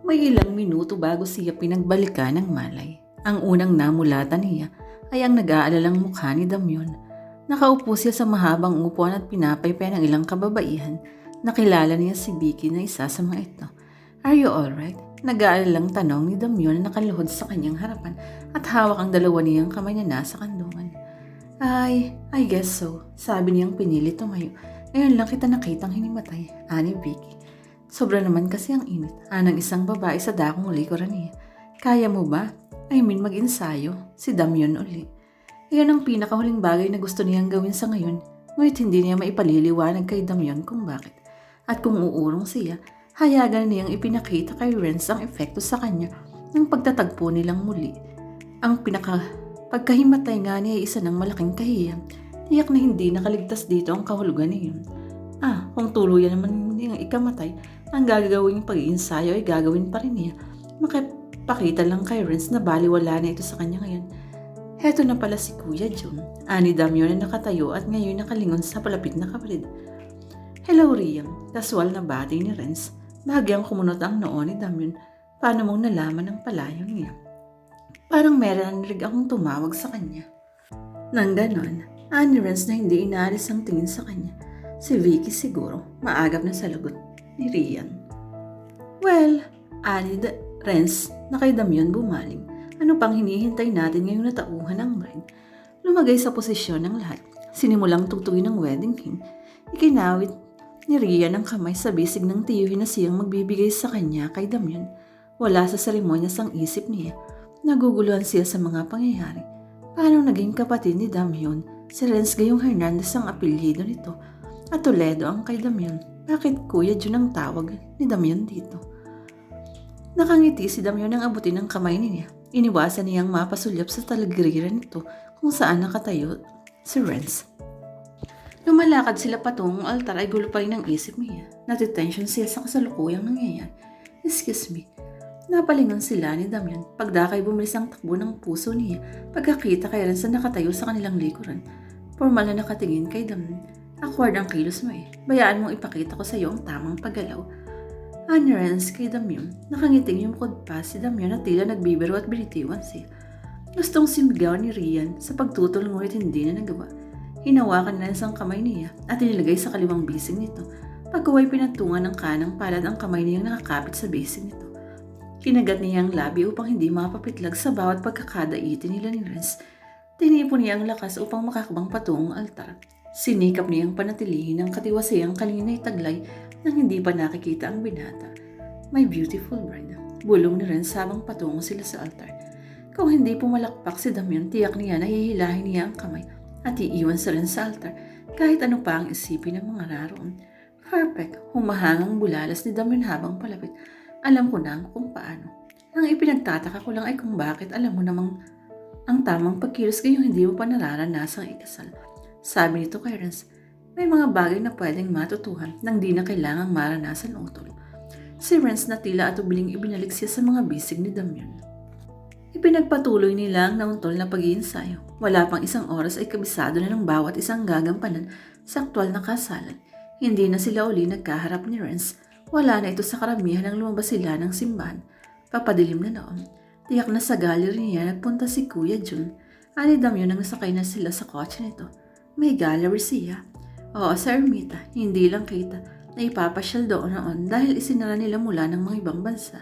May ilang minuto bago siya pinagbalikan ng malay. Ang unang namulatan niya ay ang nag-aalalang mukha ni Damyon. Nakaupo siya sa mahabang upuan at pinapaypay ng ilang kababaihan. Nakilala niya si Vicky na isa sa mga ito. Are you alright? Nag-aalalang tanong ni Damyon na nakaluhod sa kanyang harapan at hawak ang dalawa niyang kamay na nasa kandungan. Ay, I guess so. Sabi niyang pinili tumayo. Ngayon lang kita nakitang hinimatay, ani Vicky. Sobra naman kasi ang init. Anang isang babae sa dakong likuran niya. Kaya mo ba? I mean, mag-ensayo. Si Damyon uli. Iyon ang pinakahuling bagay na gusto niyang gawin sa ngayon. Ngunit hindi niya maipaliliwanag kay Damyon kung bakit. At kung uurong siya, hayagan niyang ipinakita kay Renz ang epekto sa kanya ng pagtatagpo nilang muli. Ang pinaka pagkahimatay nga niya ay isa ng malaking kahiyan. Tiyak na hindi nakaligtas dito ang kahulugan niyon. Ah, kung tuluyan naman niyang ikamatay, ang gagawing pag-iinsayo ay gagawin pa rin niya. Makipakita lang kay Renz na baliwala na ito sa kanya ngayon. Heto na pala si Kuya Jun. Ani Damyo na nakatayo at ngayon nakalingon sa palapit na kapatid. Hello, Riam. Kaswal na bati ni Renz. Bahagyang kumunot ang noo ni Damyon. Paano mong nalaman ang palayo niya? Parang meron rig akong tumawag sa kanya. Nang ganon, ani Renz na hindi inaalis ang tingin sa kanya. Si Vicky siguro, maagap na sa lagot ni Rian. Well, ani Renz na kay Damyon bumaling. Ano pang hinihintay natin ngayong natauhan ng bride? Lumagay sa posisyon ng lahat. Sinimulang tugtugin ng wedding king. Ikinawit ni Rian ang kamay sa bisig ng tiyuhin na siyang magbibigay sa kanya kay Damyon. Wala sa seremonyas ang isip niya. Naguguluhan siya sa mga pangyayari. Paano naging kapatid ni Damyon? Si Renz Gayong Hernandez ang apelyido nito. At Toledo ang kay Damyon. Bakit Kuya Jun ang tawag ni Damyon dito? Nakangiti si Damyon nang abutin ang kamay niya. Iniwasan niyang mapasulyap sa talagiriran nito kung saan nakatayo si Renz. Lumalakad sila patungong altar ay gulo pa rin ang isip niya. Natitension siya sa kasalukuyang nangyayari. Excuse me. Napalingon sila ni Damian. Pagdakay bumilis ang takbo ng puso niya pagkakita kay Renz na nakatayo sa kanilang likuran. Formal na nakatingin kay Damian. Awkward ang kilos mo eh. Bayaan mong ipakita ko sa iyo ang tamang paggalaw. Ani Renz kay Damian. Nakangiting yung kod pa si Damian na tila nagbibiro at binitiwan siya. Gustong simigaw ni Rian sa pagtutol ngunit hindi na nagawa. Hinawakan na isang kamay niya at inilagay sa kaliwang bisig nito. Pagkaway pinatungan ng kanang palad ang kamay niyang nakakapit sa bisig nito. Kinagat niya ang labi upang hindi mapapitlag sa bawat pagkakadaiti nila ni Renz. Tinipon niya ang lakas upang makakabang patungong altar. Sinikap niyang panatilihin ang katiwasayang kanina'y taglay nang hindi pa nakikita ang binata. My beautiful bride. Bulong ni Renz habang patungo sila sa altar. Kung hindi pumalakpak si Damian, tiyak niya na hihilahin niya ang kamay at iiwan sa rin sa altar kahit ano pa ang isipin ng mga naroon. Perfect, humahangang bulalas ni Damian habang palapit. Alam ko na kung paano. Ang ipinagtataka ko lang ay kung bakit alam mo namang ang tamang pagkilos kayong hindi mo pa nararanasang ikasal. Sabi nito kay Renz, may mga bagay na pwedeng matutuhan nang di na kailangang maranasan utol. Si Renz na tila at ubiling ibinalik siya sa mga bisig ni Damian. Ipinagpatuloy nila ang nauntol na pag-iinsayo. Wala pang isang oras ay kabisado na ng bawat isang gagampanan sa aktwal na kasalan. Hindi na sila uli nagkaharap ni Renz. Wala na ito sa karamihan nang lumabas sila ng simbahan. Papadilim na noon. Tiyak na sa gallery niya nagpunta si Kuya Jun. Ani Damyo nang nasakay na sila sa kotse nito. May gallery siya. Oo, sa ermita. Hindi lang kita na ipapasyal doon noon dahil isinara nila mula ng mga ibang bansa.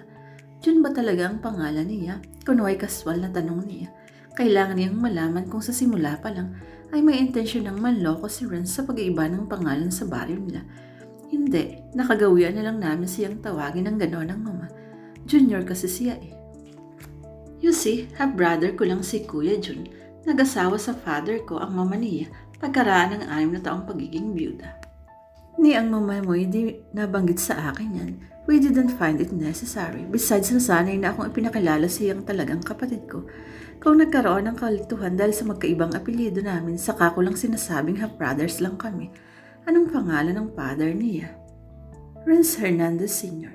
Jun ba talaga ang pangalan niya? Kunway kaswal na tanong niya. Kailangan niyang malaman kung sa simula pa lang ay may intensyon ng manloko si Renz sa pag-iiba ng pangalan sa baryo nila. Hindi, nakagawian na lang namin siyang tawagin ng gano'n ng mama. Junior kasi siya eh. You see, half-brother ko lang si Kuya Jun. Nag-asawa sa father ko ang mama niya pagkaraan ng anim na taong pagiging byuda. Ni ang mama mo hindi nabanggit sa akin yan. We didn't find it necessary. Besides, nasanay na akong ipinakilala siyang talagang kapatid ko. Kung nagkaroon ng kalituhan dahil sa magkaibang apelyido namin, saka ko lang sinasabing half-brothers lang kami. Anong pangalan ng father niya? Renz Hernandez Sr.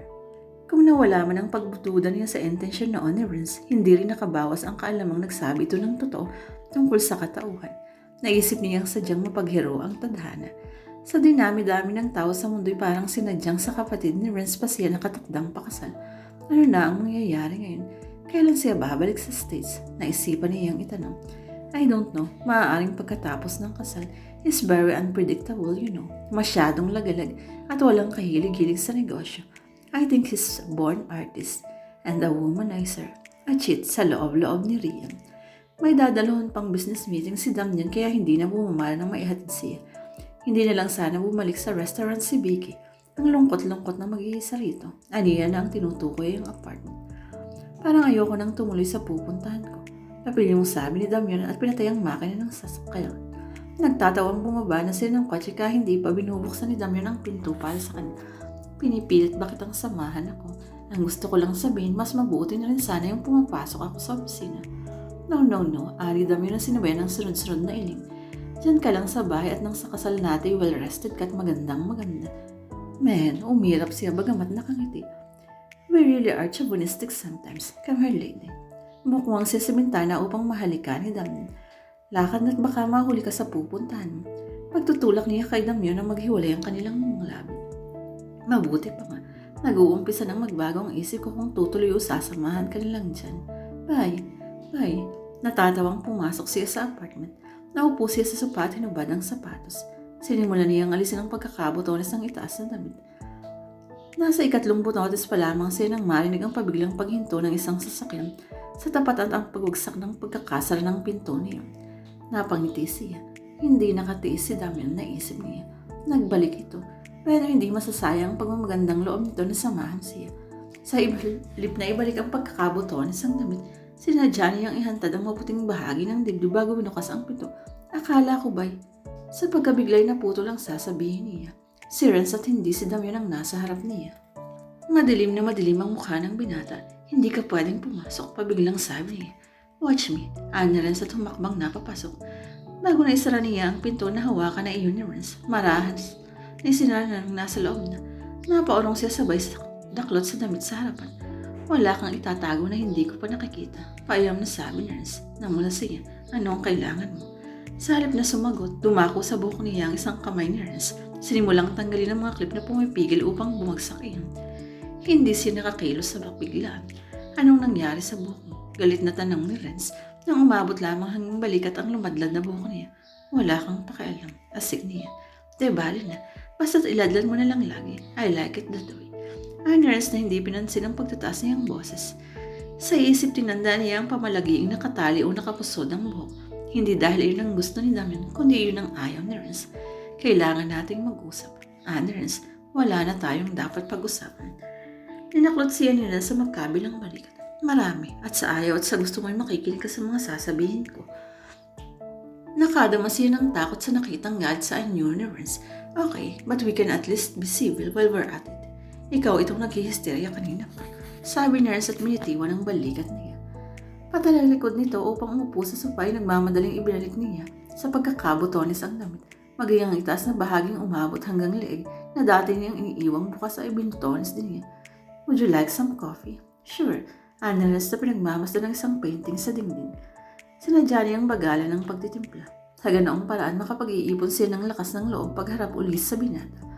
Kung nawala man ang pagbutudan niya sa intensyon noon ni Renz, hindi rin nakabawas ang kaalamang nagsabi ito ng totoo tungkol sa katauhan. Naisip niyang sadyang mapaghero ang tadhana. Sa dinami-dami ng tao sa mundo'y parang sinadyang sa kapatid ni Renz pa siya nakatakdang pakasal. Ano na ang mangyayari ngayon? Kailan siya babalik sa States? Naisipan niyang itanong. I don't know. Maaaring pagkatapos ng kasal is very unpredictable, you know. Masyadong lagalag at walang kahilig-hilig sa negosyo. I think he's a born artist and a womanizer. A cheat sa loob-loob ni Rian. May dadalawin pang business meeting si Damian kaya hindi na bumamala ng maihatid siya. Hindi na lang sana bumalik sa restaurant si Vicky. Ang lungkot-lungkot na mag-iisa rito. Aniya na ang tinutukoy ang apartment. Parang ayoko nang tumuloy sa pupuntahan ko. Napili mong sabi ni Damian at pinatay ang makina ng sasakyan. Nagtatawang bumaba na sila ng kotse kaya hindi pa binubuksan ni Damian ang pinto para sa kanya. Pinipilit ba kitang samahan ako? Ang gusto ko lang sabihin, mas mabuti na rin sana yung pumapasok ako sa opisina. No, no, no. Ari Damian ang sinabayan ng sunod-sunod na iling. Diyan ka lang sa bahay at nang sa kasal natin well-rested ka at magandang maganda. Man, umirap siya bagamat nakangiti. We really are chauvinistic sometimes. Come here, lady. Mukhang siya sa bintana upang mahalikan ni Damian. Lakad na't baka mahuli ka sa pupuntahan. Pagtutulak niya kay Damian na maghiwalay ang kanilang mga labi. Mabuti pa nga. Nag-uumpisa nang magbago ang isip ko kung tutuloy o sasamahan ka nilang dyan. Bye. Bye. Natatawang pumasok siya sa apartment. Naupo siya sa sopa at hinubad ang sapatos. Sinimulan niyang alisin ang pagkakabotones ng itaas na damit. Nasa ikatlong butones pa lamang siya nang marinig ang pabiglang paghinto ng isang sasakyan sa tapat at ang pagwagsak ng pagkakasara ng pinto niya. Napangiti siya. Hindi nakatiis si Damian na isip niya. Nagbalik ito. Pero hindi masasayang ang pagmamagandang loob nito na samahan siya. Sa ibalip na ibalik ang pagkakabotones ng damit, sinadya niyang ihantad ang maputing bahagi ng dibdib bago binukas ang pinto. Akala ko ba'y sa pagkabiglay na puto lang sasabihin niya. Si Renz at hindi si Damian ang nasa harap niya. Madilim na madilim ang mukha ng binata. Hindi ka pwedeng pumasok, pabiglang sabi niya. Watch me. Ana Renz at humakbang napapasok. Bago na isara niya ang pinto na hawakan na iyon ni Renz, marahas ni sinara na nasa loob na. Napaorong siya sabay sa daklot sa damit sa harapan. Wala kang itatago na hindi ko pa nakikita. Paayam na sabi ni Renz. Namula siya. Ano ang kailangan mo? Sa halip na sumagot, dumako sa buhok niya ang isang kamay ni Renz. Sinimulang tanggalin ang mga klip na pumipigil upang bumagsak iyon. Hindi siya nakakilos sa biglaan. Anong nangyari sa buhok mo? Galit na tanong ni Renz nang umabot lamang hanggang balikat ang lumadlad na buhok niya. Wala kang pakialam. Asik niya. Di bali na. Basta't iladlad mo na lang lagi. I like it that way. Renz na hindi pinansin ang pagtataas niyang boses. Sa isip tinanda niya ang pamalagiing nakatali o nakapusod ang buhok. Hindi dahil iyon ang gusto ni Damian, kundi iyon ang ayaw ni Renz. Kailangan nating mag-usap. Ah, Renz, wala na tayong dapat pag-usapan. Ninaklot siya nila sa magkabilang balikat. Marami, at sa ayaw at sa gusto mo'y makikinig ka sa mga sasabihin ko. Nakadama siya ng takot sa nakitang galit sa anyo ni Renz. Okay, but we can at least be civil while we're at it. Ikaw itong naghihisterya kanina. Sabi ni Renz at minitiwan ang balikat niya. Patalalikod nito upang umupo sa supay nagmamadaling ibinalik niya sa pagkakabutones ang damit. Maging ang itaas na bahaging umabot hanggang leeg na dati niyang iniiwang bukas ay binutones din niya. Would you like some coffee? Sure. Analyst na pinagmamasdan ng isang painting sa dingding. Sinadya niyang bagalan ng pagtitimpla. Sa ganoong paraan makapag-iipon siya ng lakas ng loob pagharap ulis sa binata.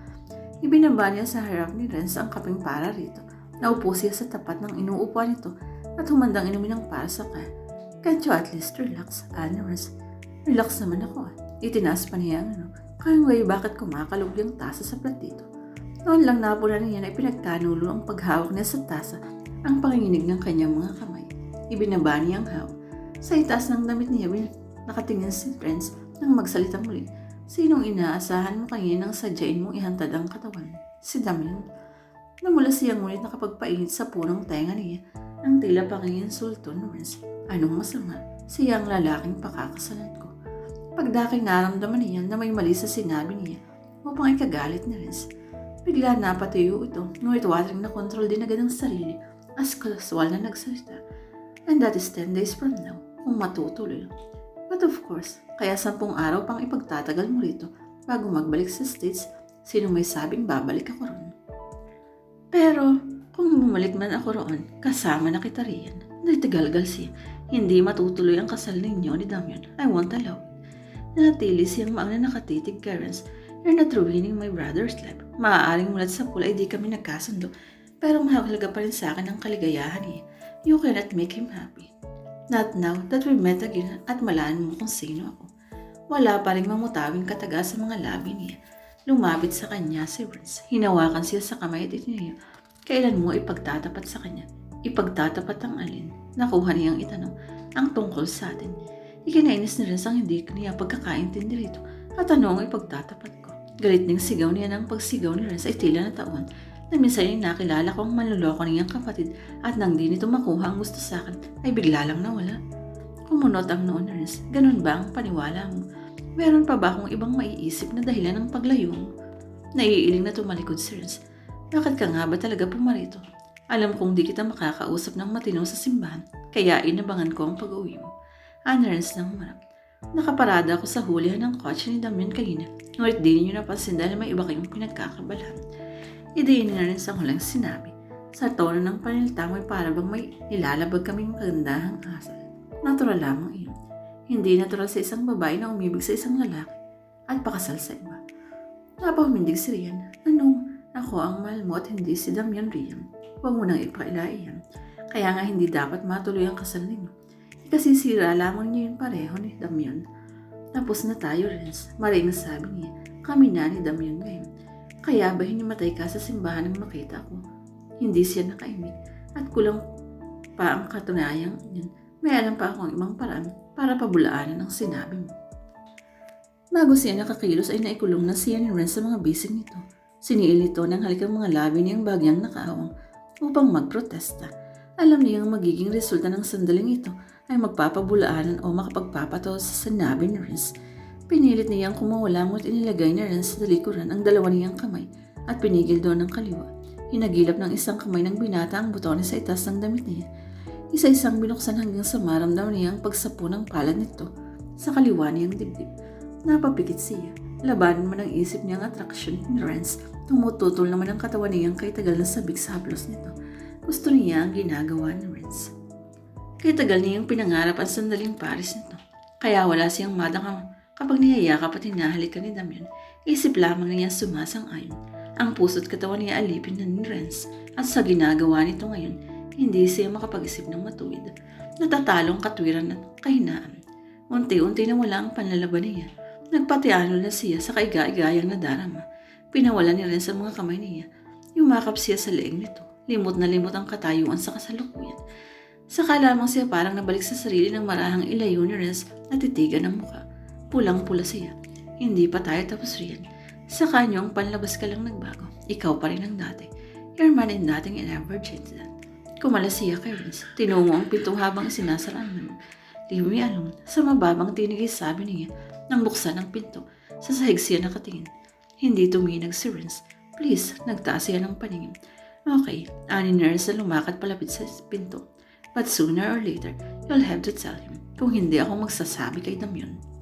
Ibinaba niya sa harap ni Renz ang kaping para rito. Naupo siya sa tapat ng inuupuan nito at humandang inumin ng para sa kaya. Can't you at least relax, Anna Renz? Relax naman ako ah. Itinaas pa niya ang ano. Kaya bakit kumakalog yung tasa sa platito? Noon lang napunan niya na ipinagkanulo ang paghawak niya sa tasa ang panginginig ng kanyang mga kamay. Ibinaba niya ang hawak. Sa itaas ng damit niya, nakatingin si Renz nang magsalitang muli. Sinong inaasahan mo kanina nang sadyain mong ihantad ang katawan? Si Damian. Namula siya ngunit nakapagpainit sa punong tenga niya ang tila ni Renz. Anong masama? Siya ang lalaking pakakasalan ko. Pagdaki naramdaman niya na may mali sa sinabi niya upang ikagalit ni Renz. Bigla napatuyo ito, ngunit watering na kontrol din agad ang sarili as casual na nagsalita. And that is 10 days from now, kung matutuloy. But of course, kaya sampung araw pang ipagtatagal mo rito bago magbalik sa States, sino may sabing babalik ako ron. Pero, kung bumalik man ako roon, kasama na kita riyan. Nagtagalgal siya. Hindi matutuloy ang kasal ninyo ni Damian. I won't allow it. Nanatili siyang maang na nakatitig kay Renz. You're not ruining my brother's life. Maaaring mulat sa pula, di kami nagkasundo. Pero mahalaga pa rin sa akin ang kaligayahan niya. You cannot make him happy. Not now that we met again at malaan mo kung sino ako. Wala pa rin mamutawing kataga sa mga labi niya. Lumapit sa kanya si Burns. Hinawakan siya sa kamay at niya. Kailan mo ipagtatapat sa kanya? Ipagtatapat ang alin? Nakuha niyang itanong ang tungkol sa atin. Ikinainis ni Renz ang hindi niya pagkakaintindi rito at ano ang ipagtatapat ko. Galit ning sigaw niya ng pagsigaw ni Renz ay tila na taon na minsan ay nakilala ko ang manluloko niyang kapatid at nang di nito makuha ang gusto sa akin ay bigla lang nawala. Kumunot ang noon Renz. Ganun ba ang paniwala mo? Meron pa ba akong ibang maiisip na dahilan ng paglayo mo? Naiiling na tumalikod si Renz. Bakit ka nga ba talaga pumarito? Alam kong di kita makakausap ng matino sa simbahan, kaya inabangan ko ang pag-uwi mo. Anarens ng marap. Nakaparada ako sa hulihan ng kotse ni Damian kanina, ngunit di ninyo napansin dahil may iba kayong pinagkakabalahan. Idiin na rin sa hulang sinabi. Sa tono ng panilita mo'y para bang may nilalabag kaming magandahang asal. Natural lamang iyon. Hindi natural sa isang babae na umibig sa isang lalaki at pakasal sa iba. Napahumindig si Rian. Anong ako ang mahal mo at hindi si Damian Rian? Huwag mo nang ipakilaiyan. Kaya nga hindi dapat matuloy ang kasal ninyo. Kasi sira lamang niyo yung pareho ni Damian. Tapos na tayo, Renz. Maring sabi niya, kami na ni Damian ngayon. Kaya ba hinimatay ka sa simbahan nang makita ko? Hindi siya nakaimik at kulang pa ang katunayang yun. May alam pa akong ibang paraan para pabulaanan ang sinabi mo. Bago siya nakakilos ay naikulong na siya ni Renz sa mga bisig nito. Siniil nito ng halikang mga labi niyang bagyang nakaawang upang magprotesta. Alam niyang magiging resulta ng sandaling ito ay magpapabulaanan o makapagpapato sa sinabi ni Renz. Pinilit niyang kumawala mo't inilagay ni Renz sa likuran ang dalawa niyang kamay at pinigil doon ng kaliwa. Hinagilap ng isang kamay ng binata ang butones sa itas ng damit niya. Isa-isang binuksan hanggang sa maramdam niyang pagsapo ng palad nito sa kaliwa niyang dibdib. Napapikit siya. Labanan man ang isip niyang atraksyon ni Renz. Tumututol naman ang katawan niyang kay tagal na sabik sa haplos nito. Gusto niya ang ginagawa ni Renz. Kaya tagal niyang pinangarap ang sandaling Paris nito. Kaya wala siyang madang kapag niyayakap at hinahalikan ni Damian. Isip lamang niya sumasang-ayon. Ang puso't katawan niya alipin na ni Renz at sa ginagawa nito ngayon, hindi siya makapag-isip ng matuwid. Natatalong katwiran at kahinaan. Unti-unti na wala ang panlalaban niya. Nagpatiano na siya sa kaiga-igayang nadarama. Pinawalan niya rin sa mga kamay niya. Yumakap siya sa leeg nito. Limot na limot ang katayuan sa kasalukuyan. Saka lamang siya parang nabalik sa sarili ng marahang ilayo ni Renz at titigan ng muka. Pulang-pula siya. Hindi pa tayo tapos riyan. Sa kanyang panlabas ka lang nagbago. Ikaw pa rin ang dati. Your man and nothing and ever changed that. Kumala siya kay Renz. Tinungo ang pinto habang sinasaraan naman. Leave me alone. Sa mababang tinigis sabi niya nang buksan ang pinto. Sa sahig siya nakatingin. Hindi tuminag si Renz. Please, nagtaas siya ng paningin. Okay, ani nurse na lumakad palapit sa pinto. But sooner or later, you'll have to tell him kung hindi ako magsasabi kay Damyon.